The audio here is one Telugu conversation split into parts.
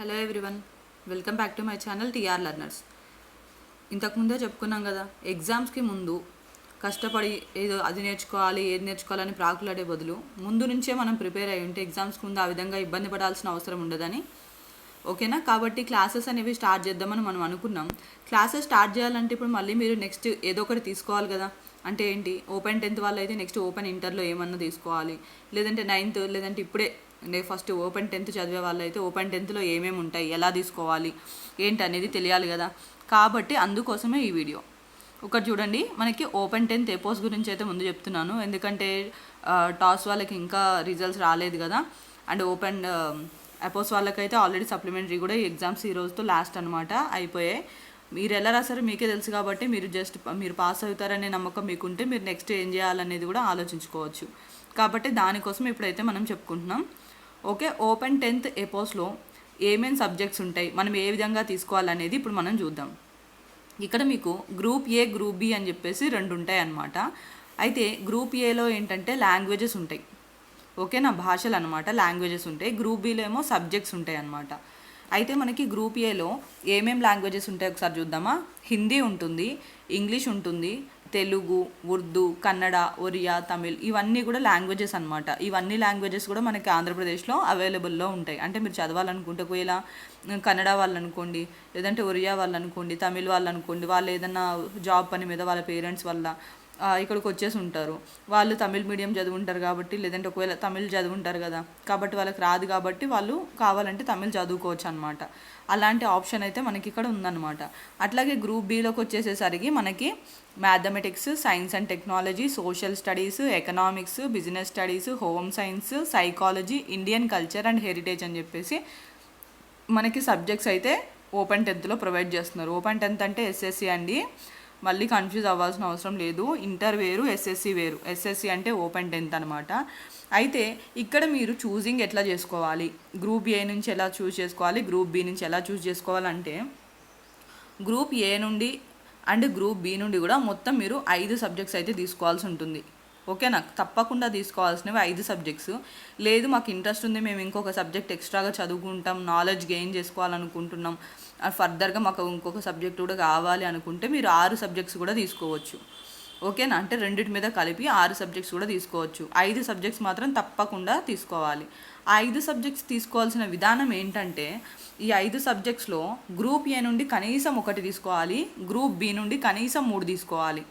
Hello everyone welcome back to my channel TR learners ఇంతకుముందే చెప్పుకున్నాం కదా ఎగ్జామ్స్కి ముందు కష్టపడి ఏదో అది నేర్చుకోవాలి ఏది నేర్చుకోవాలని ప్రాకులాడే బదులు ముందు నుంచే మనం ప్రిపేర్ అయ్యి ఉంటే ఎగ్జామ్స్కి ముందు ఆ విధంగా ఇబ్బంది పడాల్సిన అవసరం ఉండదని. ఓకేనా? కాబట్టి క్లాసెస్ అనేవి స్టార్ట్ చేద్దామని మనం అనుకున్నాం. క్లాసెస్ స్టార్ట్ చేయాలంటే ఇప్పుడు మళ్ళీ మీరు నెక్స్ట్ ఏదో ఒకటి తీసుకోవాలి కదా. అంటే ఏంటి? ఓపెన్ టెన్త్ వాళ్ళు అయితే నెక్స్ట్ ఓపెన్ ఇంటర్లో ఏమన్నా తీసుకోవాలి. లేదంటే నైన్త్ లేదంటే ఇప్పుడే అంటే ఫస్ట్ ఓపెన్ టెన్త్ చదివే వాళ్ళు అయితే ఓపెన్ టెన్త్లో ఏమేమి ఉంటాయి ఎలా తీసుకోవాలి ఏంటి అనేది తెలియాలి కదా. కాబట్టి అందుకోసమే ఈ వీడియో. ఒకటి చూడండి మనకి ఓపెన్ టెన్త్ ఎపోస్ గురించి అయితే ముందు చెప్తున్నాను. ఎందుకంటే టాస్ వాళ్ళకి ఇంకా రిజల్ట్స్ రాలేదు కదా. అండ్ ఓపెన్ అపోస్ వాళ్ళకైతే ఆల్రెడీ సప్లిమెంటరీ కూడా ఎగ్జామ్స్ ఈ రోజుతో లాస్ట్ అనమాట అయిపోయాయి. మీరు ఎలా రాసారో మీకే తెలుసు కాబట్టి మీరు జస్ట్ మీరు పాస్ అవుతారనే నమ్మకం మీకుంటే మీరు నెక్స్ట్ ఏం చేయాలనేది కూడా ఆలోచించుకోవచ్చు. కాబట్టి దానికోసం ఇప్పుడైతే మనం చెప్పుకుంటున్నాం. ఓకే? ఓపెన్ టెన్త్ ఎపోస్లో ఏమేం సబ్జెక్ట్స్ ఉంటాయి? మనం ఏ విధంగా తీసుకోవాలనేది ఇప్పుడు మనం చూద్దాం. ఇక్కడ మీకు గ్రూప్ ఏ గ్రూప్ బి అని చెప్పేసి రెండు ఉంటాయి అన్నమాట. అయితే గ్రూప్ ఏలో ఏంటంటే లాంగ్వేజెస్ ఉంటాయి. ఓకేనా? భాషలు అనమాట లాంగ్వేజెస్ ఉంటాయి. గ్రూప్ బిలో ఏమో సబ్జెక్ట్స్ ఉంటాయి అన్నమాట. అయితే మనకి గ్రూప్ ఏలో ఏమేం లాంగ్వేజెస్ ఉంటాయి? ఒకసారి చూద్దామా? హిందీ ఉంటుంది ఇంగ్లీష్ ఉంటుంది తెలుగు ఉర్దూ కన్నడ ఒరియా తమిళ్ ఇవన్నీ కూడా లాంగ్వేజెస్ అనమాట ఇవన్నీ లాంగ్వేజెస్ కూడా మనకి ఆంధ్రప్రదేశ్లో అవైలబుల్లో ఉంటాయి. అంటే మీరు చదవాలనుకుంటే ఒకవేళ కన్నడ వాళ్ళు అనుకోండి లేదంటే ఒరియా వాళ్ళు అనుకోండి తమిళ్ వాళ్ళు అనుకోండి వాళ్ళు ఏదైనా జాబ్ పని మీద వాళ్ళ పేరెంట్స్ వల్ల ఇక్కడికి వచ్చేసి ఉంటారు. వాళ్ళు తమిళ్ మీడియం చదువుంటారు కాబట్టి లేదంటే ఒకవేళ తమిళ్ చదువుంటారు కదా కాబట్టి వాళ్ళకి రాదు కాబట్టి వాళ్ళు కావాలంటే తమిళ్ చదువుకోవచ్చు అనమాట అలాంటి ఆప్షన్ అయితే మనకి ఇక్కడ ఉందన్నమాట. అట్లాగే గ్రూప్ బిలోకి వచ్చేసేసరికి మనకి mathematics science and technology social studies economics business studies home science psychology Indian culture and heritage అని చెప్పేసి మనకి సబ్జెక్ట్స్ అయితే ఓపెన్ టెన్త్లో ప్రొవైడ్ చేస్తున్నారు. ఓపెన్ టెన్త్ అంటే ఎస్ఎస్సి అండి. మళ్ళీ కన్ఫ్యూజ్ అవ్వాల్సిన అవసరం లేదు. ఇంటర్ వేరు ఎస్ఎస్సి వేరు. ఎస్ఎస్సి అంటే ఓపెన్ టెన్త్ అనమాట అయితే ఇక్కడ మీరు చూసింగ్ ఎట్లా చేసుకోవాలి? గ్రూప్ ఏ నుంచి ఎలా చూస్ చేసుకోవాలి? గ్రూప్ బి నుంచి ఎలా చూస్ చేసుకోవాలంటే గ్రూప్ ఏ నుండి అండ్ గ్రూప్ బి నుండి కూడా మొత్తం మీరు ఐదు సబ్జెక్ట్స్ అయితే తీసుకోవాల్సి ఉంటుంది. ఓకేనా తప్పకుండా తీసుకోవాల్సినవి ఐదు సబ్జెక్ట్స్. లేదు మాకు ఇంట్రెస్ట్ ఉంది మేము ఇంకొక సబ్జెక్ట్ ఎక్స్ట్రాగా చదువుకుంటాం నాలెడ్జ్ గెయిన్ చేసుకోవాలనుకుంటున్నాం. ఫర్దర్గా మాకు ఇంకొక సబ్జెక్ట్ కూడా కావాలి అనుకుంటే మీరు ఆరు సబ్జెక్ట్స్ కూడా తీసుకోవచ్చు. ఓకేనా? అంటే రెండింటి మీద కలిపి ఆరు సబ్జెక్ట్స్ కూడా తీసుకోవచ్చు. ఐదు సబ్జెక్ట్స్ మాత్రం తప్పకుండా తీసుకోవాలి. ఆ ఐదు సబ్జెక్ట్స్ తీసుకోవాల్సిన విధానం ఏంటంటే ఈ ఐదు సబ్జెక్ట్స్లో గ్రూప్ ఏ నుండి కనీసం ఒకటి తీసుకోవాలి గ్రూప్ బి నుండి కనీసం మూడు తీసుకోవాలి.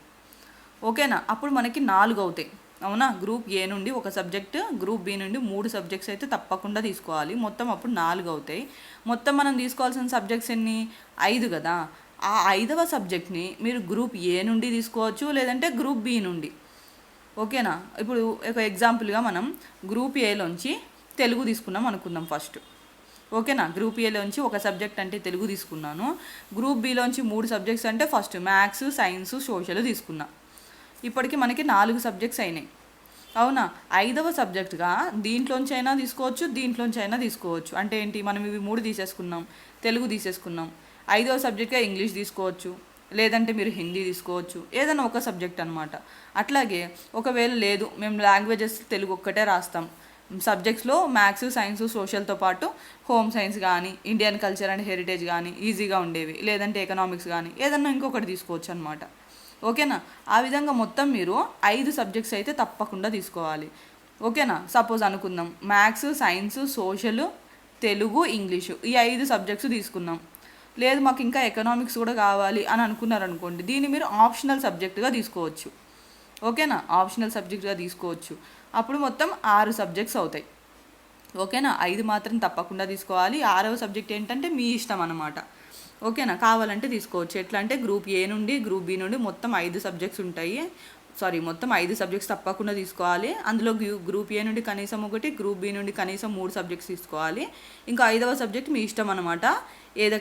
ఓకేనా? అప్పుడు మనకి నాలుగు అవుతాయి. అవునా? గ్రూప్ ఏ నుండి ఒక సబ్జెక్ట్ గ్రూప్ బి నుండి మూడు సబ్జెక్ట్స్ అయితే తప్పకుండా తీసుకోవాలి. మొత్తం అప్పుడు నాలుగు అవుతాయి. మొత్తం మనం తీసుకోవాల్సిన సబ్జెక్ట్స్ ఎన్ని? ఐదు కదా. ఆ ఐదవ సబ్జెక్ట్ని మీరు గ్రూప్ ఏ నుండి తీసుకోవచ్చు? లేదంటే గ్రూప్ బి నుండి. ఓకేనా? ఇప్పుడు ఒక ఎగ్జాంపుల్గా మనం గ్రూప్ ఏలోంచి తెలుగు తీసుకున్నాం అనుకుందాం ఫస్ట్. ఓకేనా? గ్రూప్ ఏలోంచి ఒక సబ్జెక్ట్ అంటే తెలుగు తీసుకున్నాను. గ్రూప్ బిలోంచి మూడు సబ్జెక్ట్స్ అంటే ఫస్ట్ మ్యాథ్స్ సైన్స్ సోషల్ తీసుకున్నా. ఇప్పటికీ మనకి నాలుగు సబ్జెక్ట్స్ అయినాయి. అవునా? ఐదవ సబ్జెక్ట్గా దీంట్లోంచి అయినా తీసుకోవచ్చు దీంట్లోంచి అయినా తీసుకోవచ్చు. అంటే ఏంటి? మనం ఇవి మూడు తీసేసుకున్నాం తెలుగు తీసేసుకున్నాం. ఐదవ సబ్జెక్ట్గా ఇంగ్లీష్ తీసుకోవచ్చు లేదంటే మీరు హిందీ తీసుకోవచ్చు. ఏదైనా ఒక సబ్జెక్ట్ అనమాట అట్లాగే ఒకవేళ లేదు మేము లాంగ్వేజెస్ తెలుగు ఒక్కటే రాస్తాం. సబ్జెక్ట్స్లో మ్యాథ్స్ సైన్స్ సోషల్తో పాటు హోమ్ సైన్స్ కానీ ఇండియన్ కల్చర్ అండ్ హెరిటేజ్ కానీ ఈజీగా ఉండేవి. లేదంటే ఎకనామిక్స్ కానీ ఏదన్నా ఇంకొకటి తీసుకోవచ్చు అనమాట ఓకేనా? ఆ విధంగా మొత్తం మీరు ఐదు సబ్జెక్ట్స్ అయితే తప్పకుండా తీసుకోవాలి. ఓకేనా? సపోజ్ అనుకుందాం. Maths science social Telugu English ఈ ఐదు సబ్జెక్ట్స్ తీసుకున్నాం లేదు మాకు ఇంకా ఎకనామిక్స్ కూడా కావాలి అని అనుకున్నారనుకోండి దీన్ని మీరు ఆప్షనల్ సబ్జెక్టుగా తీసుకోవచ్చు. ఓకేనా? ఆప్షనల్ సబ్జెక్ట్గా తీసుకోవచ్చు. అప్పుడు మొత్తం ఆరు సబ్జెక్ట్స్ అవుతాయి. ఓకేనా? ఐదు మాత్రం తప్పకుండా తీసుకోవాలి. ఆరవ సబ్జెక్ట్ ఏంటంటే మీ ఇష్టం అన్నమాట. ఓకేనా? కావాలంటే తీసుకోవచ్చు. ఎట్లా అంటే గ్రూప్ ఏ నుండి గ్రూప్ బి నుండి మొత్తం ఐదు సబ్జెక్ట్స్ ఉంటాయి. సారీ మొత్తం ఐదు సబ్జెక్ట్స్ తప్పకుండా తీసుకోవాలి. అందులో గ్రూప్ ఏ నుండి కనీసం ఒకటి గ్రూప్ బి నుండి కనీసం మూడు సబ్జెక్ట్స్ తీసుకోవాలి. ఇంకా ఐదవ సబ్జెక్ట్ మీ ఇష్టం అనమాట ఏదో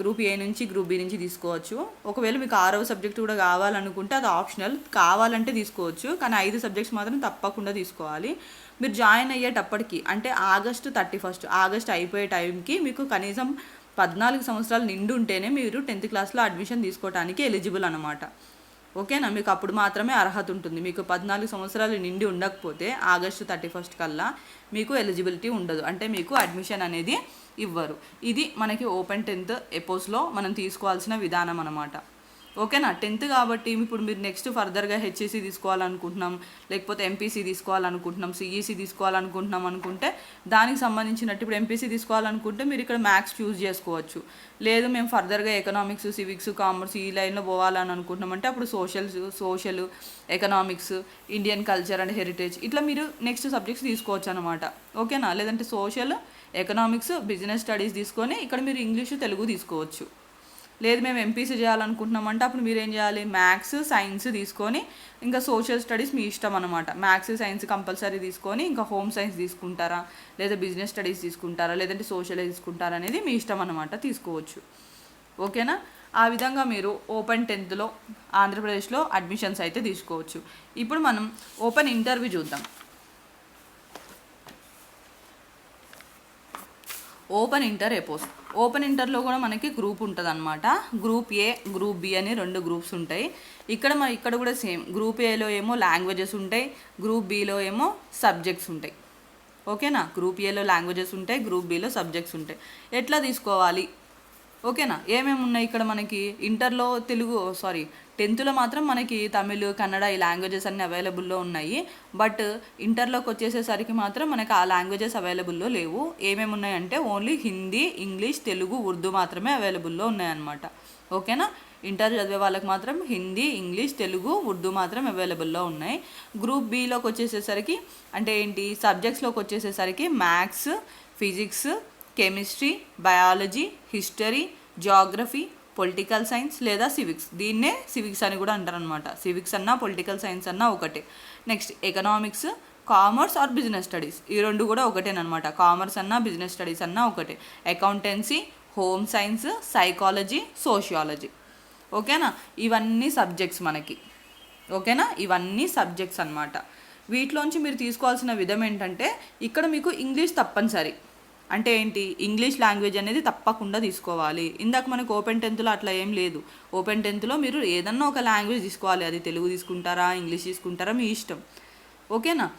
గ్రూప్ ఏ నుంచి గ్రూప్ బి నుంచి తీసుకోవచ్చు. ఒకవేళ మీకు ఆరవ సబ్జెక్ట్ కూడా కావాలనుకుంటే అది ఆప్షనల్. కావాలంటే తీసుకోవచ్చు. కానీ ఐదు సబ్జెక్ట్స్ మాత్రం తప్పకుండా తీసుకోవాలి. మీరు జాయిన్ అయ్యేటప్పటికి అంటే ఆగస్టు థర్టీ ఫస్ట్ ఆగస్ట్ అయిపోయే టైంకి మీకు కనీసం పద్నాలుగు సంవత్సరాలు నిండుంటేనే మీరు టెన్త్ క్లాస్లో అడ్మిషన్ తీసుకోవడానికి ఎలిజిబుల్ అనమాట ఓకేనా? మీకు అప్పుడు మాత్రమే అర్హత ఉంటుంది. మీకు పద్నాలుగు సంవత్సరాలు నిండి ఉండకపోతే ఆగస్టు థర్టీ ఫస్ట్ కల్లా మీకు ఎలిజిబిలిటీ ఉండదు. అంటే మీకు అడ్మిషన్ అనేది ఇవ్వరు. ఇది మనకి ఓపెన్ టెన్త్ ఎపోస్లో మనం తీసుకోవాల్సిన విధానం అనమాట ఓకేనా టెన్త్ కాబట్టి ఇప్పుడు మీరు నెక్స్ట్ ఫర్దర్గా హెచ్ఈసీ తీసుకోవాలనుకుంటున్నాం లేకపోతే ఎంపీసీ తీసుకోవాలనుకుంటున్నాం సిఈసీ తీసుకోవాలనుకుంటున్నాం అనుకుంటే దానికి సంబంధించినట్టు ఇప్పుడు ఎంపీసీ తీసుకోవాలనుకుంటే మీరు ఇక్కడ మ్యాథ్స్ చూస్ చేసుకోవచ్చు. లేదు మేము ఫర్దర్గా ఎకనామిక్స్ సివిక్స్ కామర్స్ ఈ లైన్లో పోవాలని అనుకుంటున్నాం అంటే అప్పుడు social social economics Indian culture and heritage ఇట్లా మీరు నెక్స్ట్ సబ్జెక్ట్స్ తీసుకోవచ్చు అనమాట ఓకేనా లేదంటే సోషల్ ఎకనామిక్స్ బిజినెస్ స్టడీస్ తీసుకొని ఇక్కడ మీరు ఇంగ్లీషు తెలుగు తీసుకోవచ్చు. లేదు మేము ఎంపీసీ చేయాలనుకుంటున్నామంటే అప్పుడు మీరు ఏం చేయాలి? మ్యాథ్స్ సైన్స్ తీసుకొని ఇంకా సోషల్ స్టడీస్ మీ ఇష్టం అనమాట మ్యాథ్స్ సైన్స్ కంపల్సరీ తీసుకొని ఇంకా హోమ్ సైన్స్ తీసుకుంటారా? లేదా బిజినెస్ స్టడీస్ తీసుకుంటారా? లేదంటే సోషల్ తీసుకుంటారా అనేది మీ ఇష్టం అనమాట తీసుకోవచ్చు. ఓకేనా? ఆ విధంగా మీరు ఓపెన్ టెన్త్లో ఆంధ్రప్రదేశ్లో అడ్మిషన్స్ అయితే తీసుకోవచ్చు. ఇప్పుడు మనం ఓపెన్ ఇంటర్వ్యూ చూద్దాం. ఓపెన్ ఇంటర్ ఎపోస్ ఓపెన్ ఇంటర్లో కూడా మనకి గ్రూప్ ఉంటుంది అనమాట గ్రూప్ ఏ గ్రూప్ బి అని రెండు గ్రూప్స్ ఉంటాయి. ఇక్కడ మన ఇక్కడ కూడా సేమ్. గ్రూప్ ఏలో ఏమో లాంగ్వేజెస్ ఉంటాయి గ్రూప్ బిలో ఏమో సబ్జెక్ట్స్ ఉంటాయి. ఓకేనా? గ్రూప్ ఏలో లాంగ్వేజెస్ ఉంటాయి గ్రూప్ బిలో సబ్జెక్ట్స్ ఉంటాయి. ఎట్లా తీసుకోవాలి? ఓకేనా? ఏమేమి ఉన్నాయి ఇక్కడ మనకి? ఇంటర్లో తెలుగు సారీ టెన్త్లో మాత్రం మనకి తమిళ్ కన్నడ ఈ లాంగ్వేజెస్ అన్నీ అవైలబుల్లో ఉన్నాయి. బట్ ఇంటర్లోకి వచ్చేసేసరికి మాత్రం మనకి ఆ లాంగ్వేజెస్ అవైలబుల్లో లేవు. ఏమేమి ఉన్నాయంటే ఓన్లీ హిందీ ఇంగ్లీష్ తెలుగు ఉర్దూ మాత్రమే అవైలబుల్లో ఉన్నాయన్నమాట. ఓకేనా? ఇంటర్ చదివే వాళ్ళకి మాత్రం హిందీ ఇంగ్లీష్ తెలుగు ఉర్దూ మాత్రం అవైలబుల్లో ఉన్నాయి. గ్రూప్ బిలోకి వచ్చేసేసరికి అంటే ఏంటి సబ్జెక్ట్స్లోకి వచ్చేసేసరికి maths physics chemistry biology history geography political science లేదా సివిక్స్. దీన్నే సివిక్స్ అని కూడా అంటారు అనమాట సివిక్స్ అన్నా పొలిటికల్ సైన్స్ అన్నా ఒకటే. Next economics commerce or business studies. ఈ రెండు కూడా ఒకటేనమాట కామర్స్ అన్నా బిజినెస్ స్టడీస్ అన్నా ఒకటే. Accountancy home science psychology sociology. ఓకేనా? ఇవన్నీ సబ్జెక్ట్స్ మనకి. ఓకేనా? ఇవన్నీ సబ్జెక్ట్స్ అన్నమాట. వీటిలోంచి మీరు తీసుకోవాల్సిన విధం ఏంటంటే ఇక్కడ మీకు ఇంగ్లీష్ తప్పనిసరి. అంటే ఏంటి? ఇంగ్లీష్ లాంగ్వేజ్ అనేది తప్పకుండా తీసుకోవాలి. ఇందాక మనకు ఓపెన్ టెన్త్లో అట్లా ఏం లేదు. ఓపెన్ టెన్త్లో మీరు ఏదన్నా ఒక లాంగ్వేజ్ తీసుకోవాలి. అది తెలుగు తీసుకుంటారా? ఇంగ్లీష్ తీసుకుంటారా? మీ ఇష్టం. ఓకేనా?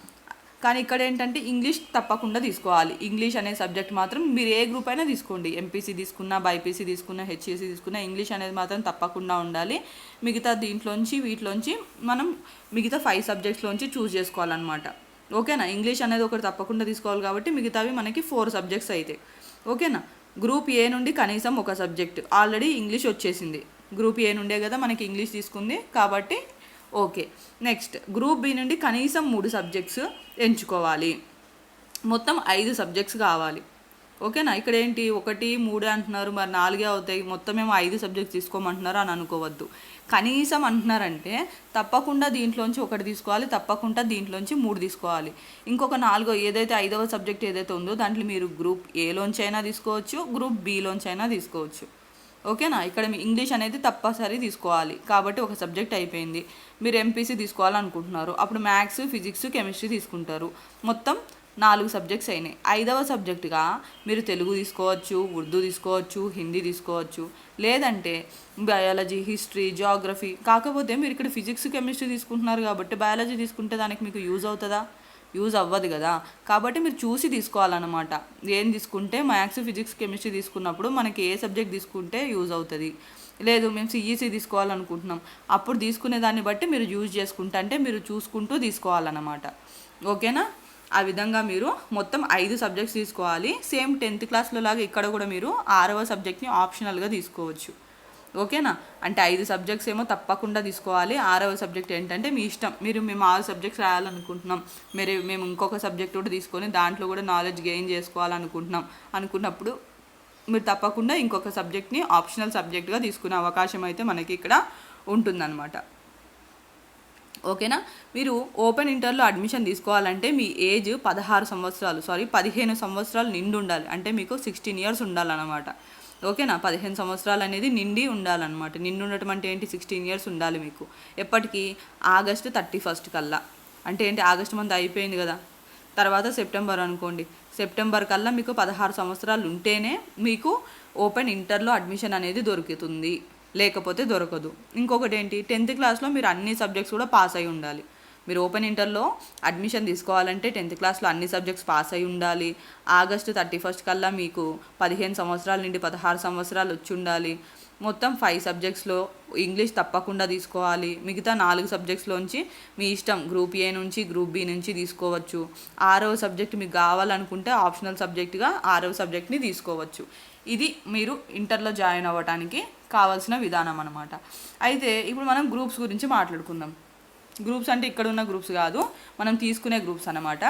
కానీ ఇక్కడ ఏంటంటే ఇంగ్లీష్ తప్పకుండా తీసుకోవాలి. ఇంగ్లీష్ అనే సబ్జెక్ట్ మాత్రం మీరు ఏ గ్రూప్ అయినా తీసుకోండి. ఎంపీసీ తీసుకున్నా బైపీసీ తీసుకున్నా హెచ్ఈసీ తీసుకున్నా ఇంగ్లీష్ అనేది మాత్రం తప్పకుండా ఉండాలి. మిగతా దీంట్లోంచి వీటిలోంచి మనం మిగతా ఫైవ్ సబ్జెక్ట్స్లోంచి చూస్ చేసుకోవాలన్నమాట. ఓకేనా? ఇంగ్లీష్ అనేది ఒకటి తప్పకుండా తీసుకోవాలి కాబట్టి మిగతావి మనకి ఫోర్ సబ్జెక్ట్స్ అయితే. ఓకేనా? గ్రూప్ ఏ నుండి కనీసం ఒక సబ్జెక్ట్. ఆల్రెడీ ఇంగ్లీష్ వచ్చేసింది. గ్రూప్ ఏ నుండే కదా మనకి ఇంగ్లీష్ తీసుకుంది కాబట్టి ఓకే. నెక్స్ట్ గ్రూప్ బి నుండి కనీసం మూడు సబ్జెక్ట్స్ ఎంచుకోవాలి. మొత్తం ఐదు సబ్జెక్ట్స్ కావాలి. ఓకేనా? ఇక్కడ ఏంటి ఒకటి మూడే అంటున్నారు మరి నాలుగే అవుతాయి. మొత్తం ఏమో ఐదు సబ్జెక్ట్ తీసుకోమంటున్నారు అని అనుకోవద్దు. కనీసం అంటున్నారంటే తప్పకుండా దీంట్లోంచి ఒకటి తీసుకోవాలి తప్పకుండా దీంట్లోంచి మూడు తీసుకోవాలి. ఇంకొక నాలుగో ఏదైతే ఐదవ సబ్జెక్ట్ ఏదైతే ఉందో దాంట్లో మీరు గ్రూప్ ఏలోంచి అయినా తీసుకోవచ్చు గ్రూప్ బీలోంచి అయినా తీసుకోవచ్చు. ఓకేనా? ఇక్కడ మీ ఇంగ్లీష్ అనేది తప్పనిసరి తీసుకోవాలి. కాబట్టి ఒక సబ్జెక్ట్ అయిపోయింది. మీరు ఎంపీసీ తీసుకోవాలనుకుంటున్నారు. అప్పుడు మ్యాథ్స్ ఫిజిక్స్ కెమిస్ట్రీ తీసుకుంటారు. మొత్తం నాలుగు సబ్జెక్ట్స్ అయినాయి. ఐదవ సబ్జెక్టుగా మీరు తెలుగు తీసుకోవచ్చు ఉర్దూ తీసుకోవచ్చు హిందీ తీసుకోవచ్చు. లేదంటే బయాలజీ హిస్టరీ జాగ్రఫీ. కాకపోతే మీరు ఇక్కడ ఫిజిక్స్ కెమిస్ట్రీ తీసుకుంటున్నారు కాబట్టి బయాలజీ తీసుకుంటే దానికి మీకు యూజ్ అవుతుందా? యూజ్ అవ్వదు కదా. కాబట్టి మీరు చూసి తీసుకోవాలన్నమాట. ఏం తీసుకుంటే మ్యాథ్స్ ఫిజిక్స్ కెమిస్ట్రీ తీసుకున్నప్పుడు మనకి ఏ సబ్జెక్ట్ తీసుకుంటే యూజ్ అవుతుంది. లేదు మేము సిఈసీ తీసుకోవాలనుకుంటున్నాం. అప్పుడు తీసుకునే దాన్ని బట్టి మీరు యూజ్ చేసుకుంటా అంటే మీరు చూసుకుంటూ తీసుకోవాలన్నమాట. ఓకేనా? ఆ విధంగా మీరు మొత్తం ఐదు సబ్జెక్ట్స్ తీసుకోవాలి. సేమ్ టెన్త్ క్లాస్లో లాగా ఇక్కడ కూడా మీరు ఆరవ సబ్జెక్ట్ని ఆప్షనల్గా తీసుకోవచ్చు. ఓకేనా అంటే ఐదు సబ్జెక్ట్స్ ఏమో తప్పకుండా తీసుకోవాలి. ఆరవ సబ్జెక్ట్ ఏంటంటే మీ ఇష్టం. మీరు మేము ఆరు సబ్జెక్ట్స్ రాయాలనుకుంటున్నాం. మీరు మేము ఇంకొక సబ్జెక్ట్ కూడా తీసుకొని దాంట్లో కూడా నాలెడ్జ్ గెయిన్ చేసుకోవాలనుకుంటున్నాం. అనుకున్నప్పుడు మీరు తప్పకుండా ఇంకొక సబ్జెక్ట్ని ఆప్షనల్ సబ్జెక్ట్గా తీసుకునే అవకాశం అయితే మనకి ఇక్కడ ఉంటుందన్నమాట. ఓకేనా? మీరు ఓపెన్ ఇంటర్లో అడ్మిషన్ తీసుకోవాలంటే మీ ఏజ్ పదహారు సంవత్సరాలు సారీ పదిహేను సంవత్సరాలు నిండి ఉండాలి. అంటే మీకు సిక్స్టీన్ ఇయర్స్ ఉండాలన్నమాట. ఓకేనా? పదిహేను సంవత్సరాలు అనేది నిండి ఉండాలన్నమాట. నిండి ఉండటం అంటే ఏంటి? సిక్స్టీన్ ఇయర్స్ ఉండాలి మీకు. ఎప్పటికీ? ఆగస్టు థర్టీ ఫస్ట్ కల్లా. అంటే ఏంటి? ఆగస్టు మంత్ అయిపోయింది కదా. తర్వాత సెప్టెంబర్ అనుకోండి. సెప్టెంబర్ కల్లా మీకు పదహారు సంవత్సరాలు ఉంటేనే మీకు ఓపెన్ ఇంటర్లో అడ్మిషన్ అనేది దొరుకుతుంది. లేకపోతే దొరకదు. ఇంకొకటి ఏంటి టెన్త్ క్లాస్లో మీరు అన్ని సబ్జెక్ట్స్ కూడా పాస్ అయి ఉండాలి. మీరు ఓపెన్ ఇంటర్లో అడ్మిషన్ తీసుకోవాలంటే టెన్త్ క్లాస్లో అన్ని సబ్జెక్ట్స్ పాస్ అయి ఉండాలి. ఆగస్టు థర్టీ ఫస్ట్ కల్లా మీకు పదిహేను సంవత్సరాల నుండి పదహారు సంవత్సరాలు వచ్చి ఉండాలి. మొత్తం ఫైవ్ సబ్జెక్ట్స్లో ఇంగ్లీష్ తప్పకుండా తీసుకోవాలి. మిగతా నాలుగు సబ్జెక్ట్స్లోంచి మీ ఇష్టం గ్రూప్ ఏ నుంచి గ్రూప్ బి నుంచి తీసుకోవచ్చు. ఆరవ సబ్జెక్ట్ మీకు కావాలనుకుంటే ఆప్షనల్ సబ్జెక్ట్గా ఆరవ సబ్జెక్ట్ని తీసుకోవచ్చు. ఇది మీరు ఇంటర్లో జాయిన్ అవ్వడానికి కావాల్సిన విధానం అనమాట అయితే ఇప్పుడు మనం గ్రూప్స్ గురించి మాట్లాడుకుందాం. గ్రూప్స్ అంటే ఇక్కడ ఉన్న గ్రూప్స్ కాదు మనం తీసుకునే గ్రూప్స్ అన్నమాట.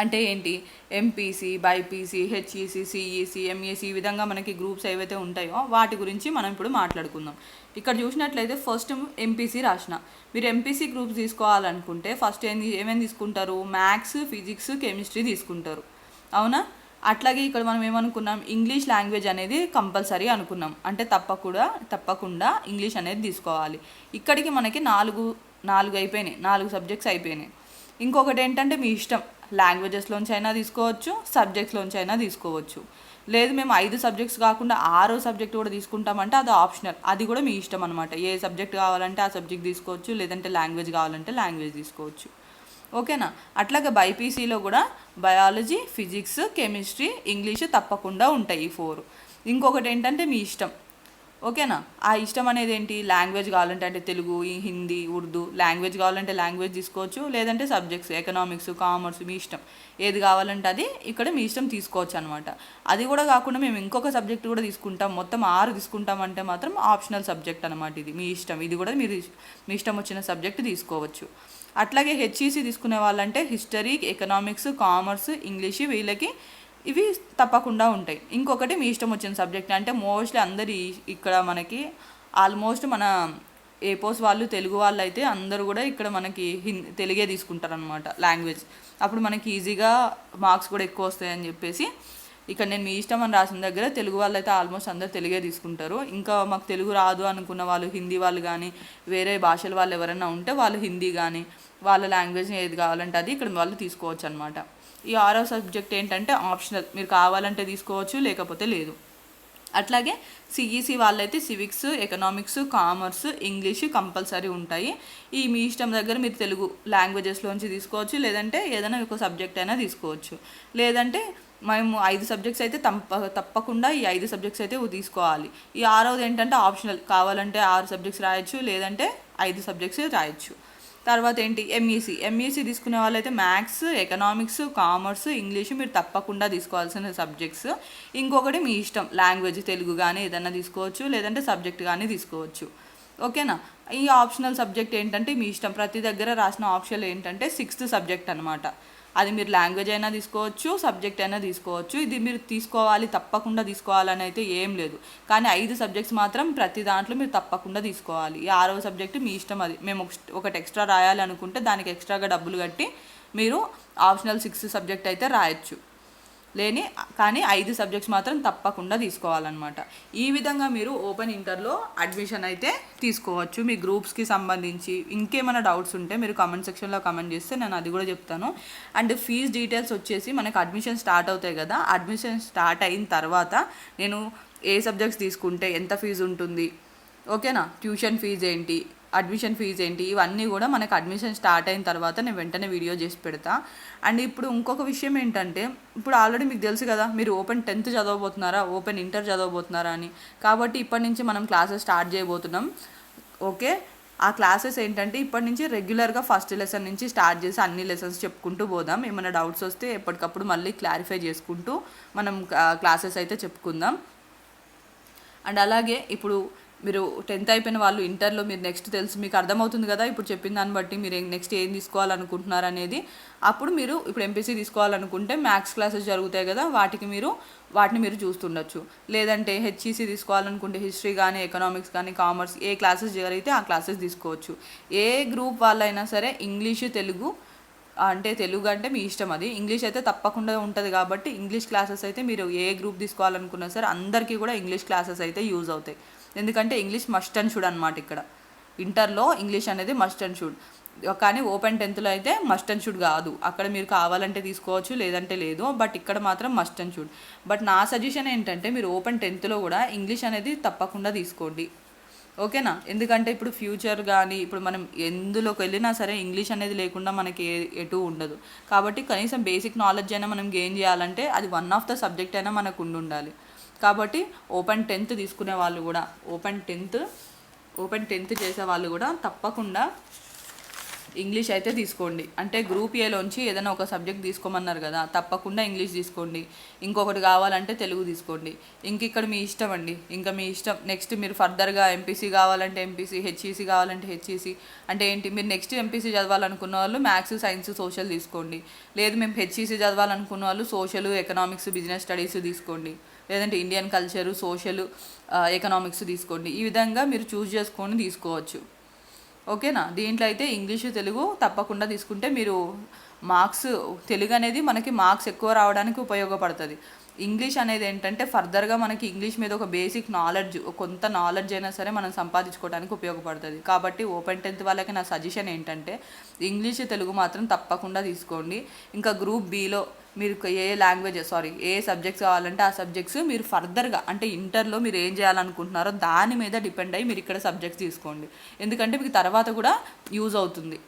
అంటే ఏంటి? MPC BiPC HEC CEC MEC ఈ విధంగా మనకి గ్రూప్స్ ఏవైతే ఉంటాయో వాటి గురించి మనం ఇప్పుడు మాట్లాడుకుందాం. ఇక్కడ చూసినట్లయితే ఫస్ట్ ఎంపీసీ రాసిన. మీరు ఎంపీసీ గ్రూప్స్ తీసుకోవాలనుకుంటే ఫస్ట్ ఏం ఏమేమి తీసుకుంటారు? మ్యాథ్స్ ఫిజిక్స్ కెమిస్ట్రీ తీసుకుంటారు. అవునా? అట్లాగే ఇక్కడ మనం ఏమనుకున్నాం? ఇంగ్లీష్ లాంగ్వేజ్ అనేది కంపల్సరీ అనుకున్నాం. అంటే తప్పకుండా తప్పకుండా ఇంగ్లీష్ అనేది తీసుకోవాలి. ఇక్కడికి మనకి నాలుగు నాలుగు అయిపోయినాయి. నాలుగు సబ్జెక్ట్స్ అయిపోయినాయి. ఇంకొకటి ఏంటంటే మీ ఇష్టం. లాంగ్వేజెస్లోంచి అయినా తీసుకోవచ్చు సబ్జెక్ట్స్లోంచి అయినా తీసుకోవచ్చు. లేదు మేము ఐదు సబ్జెక్ట్స్ కాకుండా ఆరో సబ్జెక్ట్ కూడా తీసుకుంటామంటే అది ఆప్షనల్ అది కూడా మీ ఇష్టం అనమాట ఏ సబ్జెక్ట్ కావాలంటే ఆ సబ్జెక్ట్ తీసుకోవచ్చు లేదంటే లాంగ్వేజ్ కావాలంటే లాంగ్వేజ్ తీసుకోవచ్చు. ఓకేనా? అట్లాగే బైపీసీలో కూడా బయాలజీ ఫిజిక్స్ కెమిస్ట్రీ ఇంగ్లీష్ తప్పకుండా ఉంటాయి ఈ ఫోర్ ఇంకొకటి ఏంటంటే మీ ఇష్టం. ఓకేనా? ఆ ఇష్టం అనేది ఏంటి? లాంగ్వేజ్ కావాలంటే అంటే తెలుగు ఈ హిందీ ఉర్దూ లాంగ్వేజ్ కావాలంటే లాంగ్వేజ్ తీసుకోవచ్చు లేదంటే సబ్జెక్ట్స్ ఎకనామిక్స్ కామర్స్ మీ ఇష్టం. ఏది కావాలంటే అది ఇక్కడ మీ ఇష్టం తీసుకోవచ్చు అనమాట అది కూడా కాకుండా మేము ఇంకొక సబ్జెక్ట్ కూడా తీసుకుంటాం. మొత్తం ఆరు తీసుకుంటాం అంటే మాత్రం ఆప్షనల్ సబ్జెక్ట్ అనమాట ఇది. మీ ఇష్టం. ఇది కూడా మీరు మీ ఇష్టం వచ్చిన సబ్జెక్ట్ తీసుకోవచ్చు. అట్లాగే హెచ్ఈసి తీసుకునే వాళ్ళంటే హిస్టరీ ఎకనామిక్స్ కామర్స్ ఇంగ్లీష్ వీళ్ళకి ఇవి తప్పకుండా ఉంటాయి. ఇంకొకటి మీ ఇష్టం వచ్చిన సబ్జెక్ట్ అంటే మోస్ట్లీ అందరి ఇక్కడ మనకి ఆల్మోస్ట్ మన ఏపోస్ వాళ్ళు తెలుగు వాళ్ళు అయితే అందరూ కూడా ఇక్కడ మనకి హిందీ తెలుగే తీసుకుంటారు అనమాట లాంగ్వేజ్. అప్పుడు మనకి ఈజీగా మార్క్స్ కూడా ఎక్కువ వస్తాయని చెప్పేసి ఇక్కడ నేను మీ ఇష్టం అని రాసిన దగ్గర తెలుగు వాళ్ళు అయితే ఆల్మోస్ట్ అందరు తెలుగే తీసుకుంటారు. ఇంకా మాకు తెలుగు రాదు అనుకున్న వాళ్ళు హిందీ వాళ్ళు కానీ వేరే భాషల వాళ్ళు ఎవరైనా ఉంటే వాళ్ళు హిందీ కానీ వాళ్ళ లాంగ్వేజ్ ఏది కావాలంటే అది ఇక్కడ వాళ్ళు తీసుకోవచ్చు అనమాట ఈ ఆరో సబ్జెక్ట్ ఏంటంటే ఆప్షనల్. మీరు కావాలంటే తీసుకోవచ్చు లేకపోతే లేదు. అట్లాగే సిఈసి వాళ్ళైతే civics economics commerce English compulsory ఉంటాయి. ఈ మీ ఇష్టం దగ్గర మీరు తెలుగు లాంగ్వేజెస్లోంచి తీసుకోవచ్చు లేదంటే ఏదైనా ఒక సబ్జెక్ట్ అయినా తీసుకోవచ్చు. లేదంటే మేము ఐదు సబ్జెక్ట్స్ అయితే తప్ప తప్పకుండా ఈ ఐదు సబ్జెక్ట్స్ అయితే తీసుకోవాలి. ఈ ఆరవది ఏంటంటే ఆప్షనల్ కావాలంటే ఆరు సబ్జెక్ట్స్ రాయొచ్చు లేదంటే ఐదు సబ్జెక్ట్స్ రాయొచ్చు. తర్వాత ఏంటి? ఎంఈసీ ఎంఈసీ తీసుకునే వాళ్ళైతే మ్యాథ్స్ ఎకనామిక్స్ కామర్స్ ఇంగ్లీష్ మీరు తప్పకుండా తీసుకోవాల్సిన సబ్జెక్ట్స్ ఇంకొకటి మీ ఇష్టం. లాంగ్వేజ్ తెలుగు కానీ ఏదైనా తీసుకోవచ్చు లేదంటే సబ్జెక్ట్ కానీ తీసుకోవచ్చు. ఓకేనా ఈ ఆప్షనల్ సబ్జెక్ట్ ఏంటంటే మీ ఇష్టం. ప్రతి దగ్గర రాసిన ఆప్షన్ ఏంటంటే సిక్స్త్ సబ్జెక్ట్ అనమాట అది మీరు లాంగ్వేజ్ అయినా తీసుకోవచ్చు సబ్జెక్ట్ అయినా తీసుకోవచ్చు. ఇది మీరు తీసుకోవాలి తప్పకుండా తీసుకోవాలని అయితే ఏం లేదు. కానీ ఐదు సబ్జెక్ట్స్ మాత్రం ప్రతి దాంట్లో మీరు తప్పకుండా తీసుకోవాలి. ఈ ఆరవ సబ్జెక్ట్ మీ ఇష్టం అది. మేము ఒకటి ఎక్స్ట్రా రాయాలనుకుంటే దానికి ఎక్స్ట్రాగా డబ్బులు కట్టి మీరు ఆప్షనల్ సిక్స్త్ సబ్జెక్ట్ అయితే రాయొచ్చు. లేని కానీ ఐదు సబ్జెక్ట్స్ మాత్రం తప్పకుండా తీసుకోవాలన్నమాట. ఈ విధంగా మీరు ఓపెన్ ఇంటర్లో అడ్మిషన్ అయితే తీసుకోవచ్చు. మీ గ్రూప్స్కి సంబంధించి ఇంకేమైనా డౌట్స్ ఉంటే మీరు కమెంట్ సెక్షన్లో కమెంట్ చేస్తే నేను అది కూడా చెప్తాను. అండ్ ఫీజ్ డీటెయిల్స్ వచ్చేసి మనకు అడ్మిషన్ స్టార్ట్ అవుతాయి కదా అడ్మిషన్ స్టార్ట్ అయిన తర్వాత నేను ఏ సబ్జెక్ట్స్ తీసుకుంటే ఎంత ఫీజు ఉంటుంది ఓకేనా? ట్యూషన్ ఫీజు ఏంటి అడ్మిషన్ ఫీజు ఏంటి? ఇవన్నీ కూడా మనకు అడ్మిషన్ స్టార్ట్ అయిన తర్వాత నేను వెంటనే వీడియో చేసి పెడతా. అండ్ ఇప్పుడు ఇంకొక విషయం ఏంటంటే ఇప్పుడు ఆల్రెడీ మీకు తెలుసు కదా మీరు ఓపెన్ టెన్త్ చదవబోతున్నారా? ఓపెన్ ఇంటర్ చదవబోతున్నారా అని. కాబట్టి ఇప్పటి నుంచి మనం క్లాసెస్ స్టార్ట్ చేయబోతున్నాం. ఓకే? ఆ క్లాసెస్ ఏంటంటే ఇప్పటి నుంచి రెగ్యులర్గా ఫస్ట్ లెసన్ నుంచి స్టార్ట్ చేసి అన్ని లెసన్స్ చెప్పుకుంటూ పోదాం. ఏమైనా డౌట్స్ వస్తే ఎప్పటికప్పుడు మళ్ళీ క్లారిఫై చేసుకుంటూ మనం క్లాసెస్ అయితే చెప్పుకుందాం. అండ్ అలాగే ఇప్పుడు మీరు టెన్త్ అయిపోయిన వాళ్ళు ఇంటర్లో మీరు నెక్స్ట్ తెలుసు మీకు అర్థమవుతుంది కదా ఇప్పుడు చెప్పిన దాన్ని బట్టి మీరు నెక్స్ట్ ఏం తీసుకోవాలనుకుంటున్నారు అనేది. అప్పుడు మీరు ఇప్పుడు ఎంపీసీ తీసుకోవాలనుకుంటే మ్యాథ్స్ క్లాసెస్ జరుగుతాయి కదా వాటికి మీరు వాటిని మీరు చూస్తుండొచ్చు. లేదంటే హెచ్ఈసీ తీసుకోవాలనుకుంటే హిస్టరీ కానీ ఎకనామిక్స్ కానీ కామర్స్ ఏ క్లాసెస్ జరిగితే ఆ క్లాసెస్ తీసుకోవచ్చు. ఏ గ్రూప్ వాళ్ళైనా సరే ఇంగ్లీషు తెలుగు అంటే తెలుగు అంటే మీ ఇష్టం అది. ఇంగ్లీష్ అయితే తప్పకుండా ఉంటుంది కాబట్టి ఇంగ్లీష్ క్లాసెస్ అయితే మీరు ఏ గ్రూప్ తీసుకోవాలనుకున్నా సరే అందరికీ కూడా ఇంగ్లీష్ క్లాసెస్ అయితే యూజ్ అవుతాయి. ఎందుకంటే ఇంగ్లీష్ మస్ట్ అండ్ షుడ్ అనమాట ఇక్కడ. ఇంటర్లో ఇంగ్లీష్ అనేది మస్ట్ అండ్ షుడ్ కానీ ఓపెన్ టెన్త్లో అయితే మస్ట్ అండ్ షుడ్ కాదు. అక్కడ మీరు కావాలంటే తీసుకోవచ్చు లేదంటే లేదు. బట్ ఇక్కడ మాత్రం మస్ట్ అండ్ షుడ్ బట్ నా సజెషన్ ఏంటంటే మీరు ఓపెన్ టెన్త్లో కూడా ఇంగ్లీష్ అనేది తప్పకుండా తీసుకోండి. ఓకేనా ఎందుకంటే ఇప్పుడు ఫ్యూచర్ కానీ ఇప్పుడు మనం ఎందులోకి వెళ్ళినా సరే ఇంగ్లీష్ అనేది లేకుండా మనకి ఏ ఎటు ఉండదు. కాబట్టి కనీసం బేసిక్ నాలెడ్జ్ అయినా మనం గెయిన్ చేయాలంటే అది వన్ ఆఫ్ ద సబ్జెక్ట్ అయినా మనకు ఉండి ఉండాలి. కాబట్టి ఓపెన్ టెన్త్ తీసుకునే వాళ్ళు కూడా ఓపెన్ టెన్త్ ఓపెన్ టెన్త్ చేసే వాళ్ళు కూడా తప్పకుండా ఇంగ్లీష్ అయితే తీసుకోండి. అంటే గ్రూప్ ఏలోంచి ఏదైనా ఒక సబ్జెక్ట్ తీసుకోమన్నారు కదా తప్పకుండా ఇంగ్లీష్ తీసుకోండి. ఇంకొకటి కావాలంటే తెలుగు తీసుకోండి. ఇంక ఇక్కడ మీ ఇష్టం అండి. ఇంకా మీ ఇష్టం. నెక్స్ట్ మీరు ఫర్దర్గా ఎంపీసీ కావాలంటే ఎంపీసీ హెచ్ఈసీ కావాలంటే హెచ్ఈసీ. అంటే ఏంటి మీరు నెక్స్ట్ ఎంపీసీ చదవాలనుకున్న వాళ్ళు మ్యాథ్స్ సైన్స్ సోషల్ తీసుకోండి. లేదు మేము హెచ్ఈసీ చదవాలనుకున్న వాళ్ళు సోషల్ ఎకనామిక్స్ బిజినెస్ స్టడీస్ తీసుకోండి. లేదంటే ఇండియన్ కల్చరు సోషల్ ఎకనామిక్స్ తీసుకోండి. ఈ విధంగా మీరు చూస్ చేసుకొని తీసుకోవచ్చు. ఓకేనా దీంట్లో అయితే ఇంగ్లీషు తెలుగు తప్పకుండా తీసుకుంటే మీరు మార్క్స్ తెలుగు అనేది మనకి మార్క్స్ ఎక్కువ రావడానికి ఉపయోగపడుతుంది. ఇంగ్లీష్ అనేది ఏంటంటే ఫర్దర్గా మనకి ఇంగ్లీష్ మీద ఒక బేసిక్ నాలెడ్జ్ కొంత నాలెడ్జ్ అయినా సరే మనం సంపాదించుకోవడానికి ఉపయోగపడుతుంది. కాబట్టి ఓపెన్ టెన్త్ వాళ్ళకి నా సజెషన్ ఏంటంటే ఇంగ్లీష్ తెలుగు మాత్రం తప్పకుండా తీసుకోండి. ఇంకా గ్రూప్ బిలో మీరు ఏ లాంగ్వేజ్ సారీ ఏ సబ్జెక్ట్స్ కావాలంటే ఆ సబ్జెక్ట్స్ మీరు ఫర్దర్గా అంటే ఇంటర్లో మీరు ఏం చేయాలనుకుంటున్నారో దాని మీద డిపెండ్ అయ్యి మీరు ఇక్కడ సబ్జెక్ట్స్ తీసుకోండి. ఎందుకంటే మీకు తర్వాత కూడా యూజ్ అవుతుంది.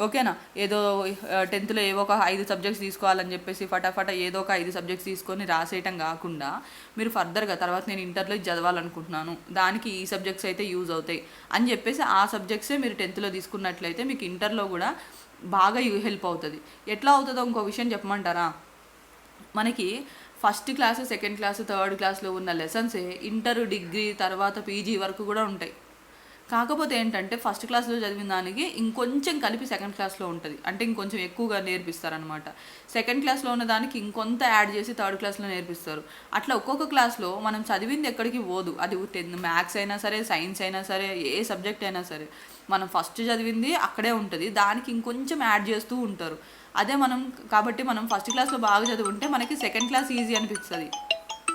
ఓకేనా? ఏదో టెన్త్లో ఏవో ఒక ఐదు సబ్జెక్ట్స్ తీసుకోవాలని చెప్పేసి ఫటాఫట ఏదో ఒక ఐదు సబ్జెక్ట్స్ తీసుకొని రాసేయటం కాకుండా మీరు ఫర్దర్గా తర్వాత నేను ఇంటర్లో ఇది చదవాలనుకుంటున్నాను. దానికి ఈ సబ్జెక్ట్స్ అయితే యూజ్ అవుతాయి. అని చెప్పేసి ఆ సబ్జెక్ట్సే మీరు టెన్త్లో తీసుకున్నట్లయితే మీకు ఇంటర్లో కూడా బాగా హెల్ప్ అవుతుంది. ఎట్లా అవుతుందో ఇంకో విషయం చెప్పమంటారా? మనకి first class second class third క్లాస్లో ఉన్న లెసన్సే ఇంటర్ డిగ్రీ తర్వాత పీజీ వరకు కూడా ఉంటాయి. కాకపోతే ఏంటంటే ఫస్ట్ క్లాస్లో చదివిన దానికి ఇంకొంచెం కలిపి సెకండ్ క్లాస్లో ఉంటుంది. అంటే ఇంకొంచెం ఎక్కువగా నేర్పిస్తారనమాట సెకండ్ క్లాస్లో ఉన్న దానికి ఇంకొంత యాడ్ చేసి థర్డ్ క్లాస్లో నేర్పిస్తారు. అట్లా ఒక్కొక్క క్లాస్లో మనం చదివింది ఎక్కడికి పోదు. అది టెన్ మ్యాథ్స్ అయినా సరే సైన్స్ అయినా సరే ఏ సబ్జెక్ట్ అయినా సరే. మనం ఫస్ట్ చదివింది అక్కడే ఉంటుంది. దానికి ఇంకొంచెం యాడ్ చేస్తూ ఉంటారు. అదే మనం కాబట్టి మనం ఫస్ట్ క్లాస్లో బాగా చదువుంటే మనకి సెకండ్ క్లాస్ ఈజీ అనిపిస్తుంది.